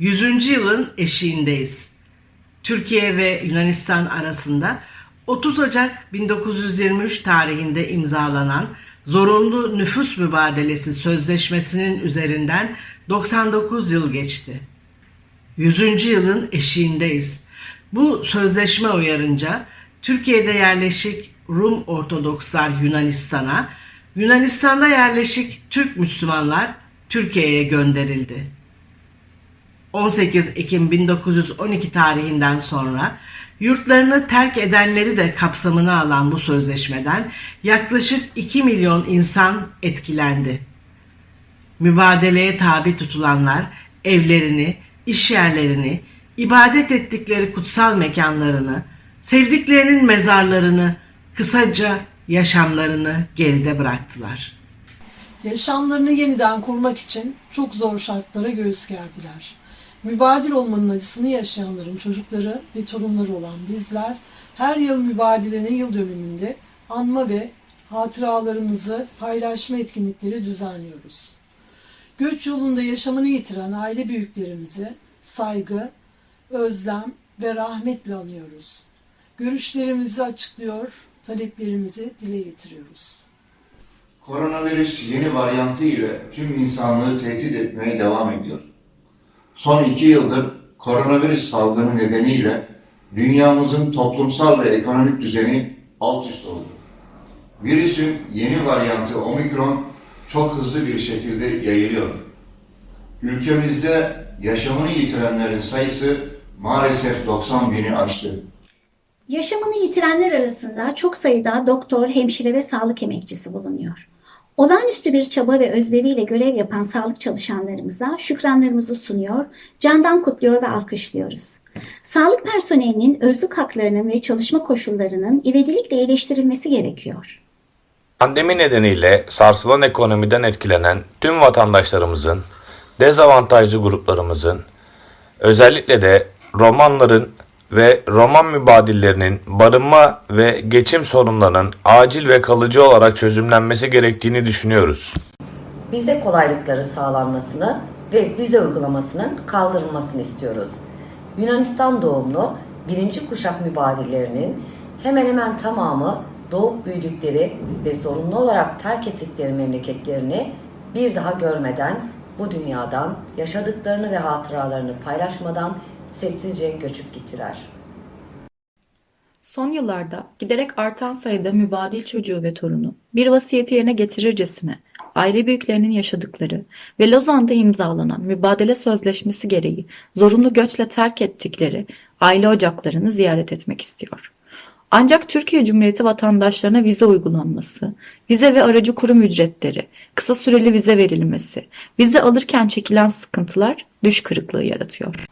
100. yılın eşiğindeyiz. Türkiye ve Yunanistan arasında 30 Ocak 1923 tarihinde imzalanan zorunlu nüfus mübadelesi sözleşmesinin üzerinden 99 yıl geçti. 100. yılın eşiğindeyiz. Bu sözleşme uyarınca Türkiye'de yerleşik Rum Ortodokslar Yunanistan'a, Yunanistan'da yerleşik Türk Müslümanlar Türkiye'ye gönderildi. 18 Ekim 1912 tarihinden sonra yurtlarını terk edenleri de kapsamına alan bu sözleşmeden yaklaşık 2 milyon insan etkilendi. Mübadeleye tabi tutulanlar evlerini, iş yerlerini, ibadet ettikleri kutsal mekanlarını, sevdiklerinin mezarlarını, kısaca yaşamlarını geride bıraktılar. Yaşamlarını yeniden kurmak için çok zor şartlara göğüs gerdiler. Mübadil olmanın acısını yaşayanların çocukları ve torunları olan bizler her yıl mübadilenin yıl dönümünde anma ve hatıralarımızı paylaşma etkinlikleri düzenliyoruz. Göç yolunda yaşamını yitiren aile büyüklerimizi saygı, özlem ve rahmetle anıyoruz. Görüşlerimizi açıklıyor, taleplerimizi dile getiriyoruz. Koronavirüs yeni varyantı ile tüm insanlığı tehdit etmeye devam ediyor. Son iki yıldır koronavirüs salgını nedeniyle dünyamızın toplumsal ve ekonomik düzeni alt üst oldu. Virüsün yeni varyantı omikron çok hızlı bir şekilde yayılıyor. Ülkemizde yaşamını yitirenlerin sayısı maalesef 90 bini aştı. Yaşamını yitirenler arasında çok sayıda doktor, hemşire ve sağlık emekçisi bulunuyor. Olağanüstü bir çaba ve özveriyle görev yapan sağlık çalışanlarımıza şükranlarımızı sunuyor, candan kutluyor ve alkışlıyoruz. Sağlık personelinin özlük haklarının ve çalışma koşullarının ivedilikle iyileştirilmesi gerekiyor. Pandemi nedeniyle sarsılan ekonomiden etkilenen tüm vatandaşlarımızın, dezavantajlı gruplarımızın, özellikle de romanların ve roman mübadillerinin barınma ve geçim sorunlarının acil ve kalıcı olarak çözümlenmesi gerektiğini düşünüyoruz. Vize kolaylıkları sağlanmasını ve vize uygulamasının kaldırılmasını istiyoruz. Yunanistan doğumlu birinci kuşak mübadillerinin hemen hemen tamamı doğup büyüdükleri ve zorunlu olarak terk ettikleri memleketlerini bir daha görmeden bu dünyadan yaşadıklarını ve hatıralarını paylaşmadan sessizce göçüp gittiler. Son yıllarda giderek artan sayıda mübadil çocuğu ve torunu bir vasiyeti yerine getirircesine aile büyüklerinin yaşadıkları ve Lozan'da imzalanan mübadele sözleşmesi gereği zorunlu göçle terk ettikleri aile ocaklarını ziyaret etmek istiyor. Ancak Türkiye Cumhuriyeti vatandaşlarına vize uygulanması, vize ve aracı kurum ücretleri, kısa süreli vize verilmesi, vize alırken çekilen sıkıntılar düş kırıklığı yaratıyor.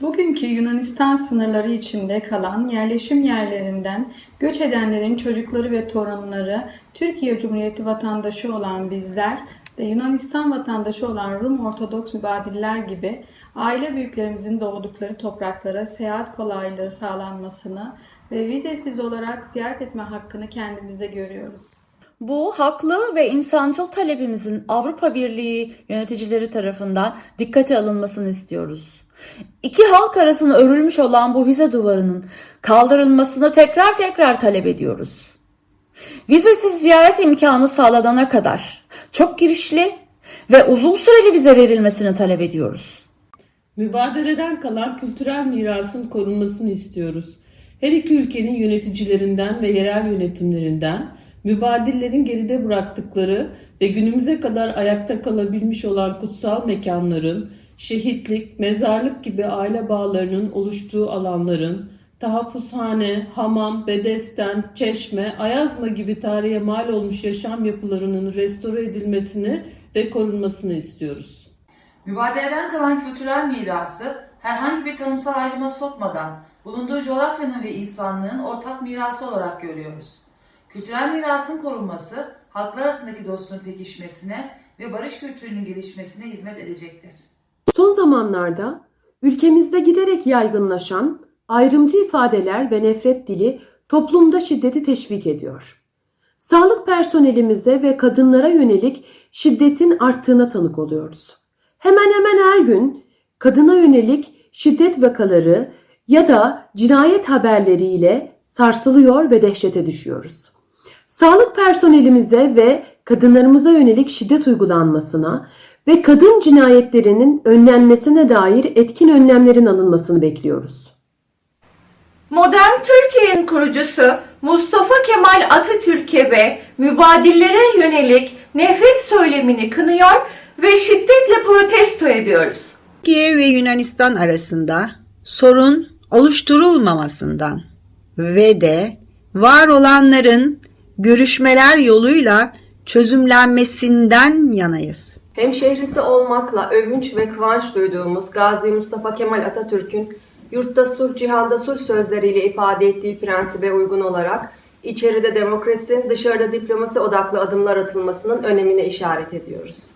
Bugünkü Yunanistan sınırları içinde kalan yerleşim yerlerinden göç edenlerin çocukları ve torunları Türkiye Cumhuriyeti vatandaşı olan bizler de Yunanistan vatandaşı olan Rum Ortodoks mübadiller gibi aile büyüklerimizin doğdukları topraklara seyahat kolaylığı sağlanmasını ve vizesiz olarak ziyaret etme hakkını kendimizde görüyoruz. Bu haklı ve insancıl talebimizin Avrupa Birliği yöneticileri tarafından dikkate alınmasını istiyoruz. İki halk arasında örülmüş olan bu vize duvarının kaldırılmasını tekrar tekrar talep ediyoruz. Vizesiz ziyaret imkanı sağlanana kadar çok girişli ve uzun süreli vize verilmesini talep ediyoruz. Mübadeleden kalan kültürel mirasın korunmasını istiyoruz. Her iki ülkenin yöneticilerinden ve yerel yönetimlerinden mübadillerin geride bıraktıkları ve günümüze kadar ayakta kalabilmiş olan kutsal mekanların, şehitlik, mezarlık gibi aile bağlarının oluştuğu alanların, tahaffuzhane, hamam, bedesten, çeşme, ayazma gibi tarihe mal olmuş yaşam yapılarının restore edilmesini ve korunmasını istiyoruz. Mübadeleden kalan kültürel mirası herhangi bir tanımsal ayrıma sokmadan bulunduğu coğrafyanın ve insanlığın ortak mirası olarak görüyoruz. Kültürel mirasın korunması halklar arasındaki dostluğun pekişmesine ve barış kültürünün gelişmesine hizmet edecektir. Son zamanlarda ülkemizde giderek yaygınlaşan ayrımcı ifadeler ve nefret dili toplumda şiddeti teşvik ediyor. Sağlık personelimize ve kadınlara yönelik şiddetin arttığına tanık oluyoruz. Hemen hemen her gün kadına yönelik şiddet vakaları ya da cinayet haberleriyle sarsılıyor ve dehşete düşüyoruz. Sağlık personelimize ve kadınlarımıza yönelik şiddet uygulanmasına ve kadın cinayetlerinin önlenmesine dair etkin önlemlerin alınmasını bekliyoruz. Modern Türkiye'nin kurucusu Mustafa Kemal Atatürk'e ve mübadillere yönelik nefret söylemini kınıyor ve şiddetle protesto ediyoruz. Türkiye ve Yunanistan arasında sorun oluşturulmamasından ve de var olanların görüşmeler yoluyla çözümlenmesinden yanayız. Hemşehrisi olmakla övünç ve kıvanç duyduğumuz Gazi Mustafa Kemal Atatürk'ün yurtta sulh, cihanda sulh sözleriyle ifade ettiği prensibe uygun olarak içeride demokrasi, dışarıda diplomasi odaklı adımlar atılmasının önemine işaret ediyoruz.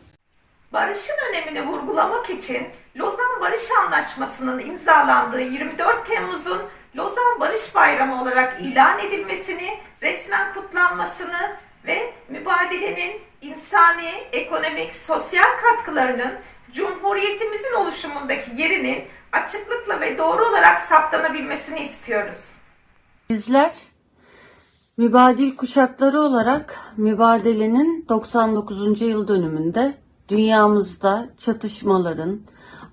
Barışın önemini vurgulamak için Lozan Barış Anlaşması'nın imzalandığı 24 Temmuz'un Lozan Barış Bayramı olarak ilan edilmesini, resmen kutlanmasını ve mübadelenin insani, ekonomik, sosyal katkılarının Cumhuriyetimizin oluşumundaki yerinin açıklıkla ve doğru olarak saptanabilmesini istiyoruz. Bizler mübadil kuşakları olarak mübadelenin 99. yıl dönümünde dünyamızda çatışmaların,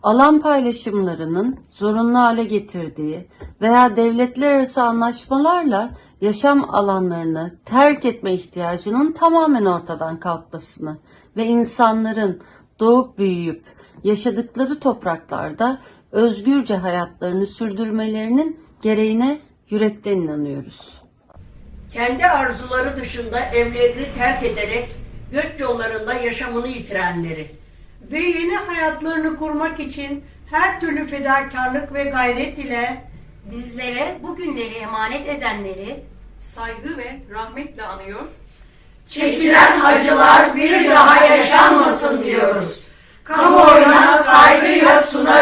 alan paylaşımlarının zorunlu hale getirdiği veya devletler arası anlaşmalarla yaşam alanlarını terk etme ihtiyacının tamamen ortadan kalkmasını ve insanların doğup büyüyüp yaşadıkları topraklarda özgürce hayatlarını sürdürmelerinin gereğine yürekten inanıyoruz. kendi arzuları dışında evlerini terk ederek göç yollarında yaşamını yitirenleri ve yeni hayatlarını kurmak için her türlü fedakarlık ve gayret ile bizlere bu günleri emanet edenleri saygı ve rahmetle anıyor. çekilen acılar bir daha yaşanmasın diyoruz. Kamuoyuna saygıyla sunarız.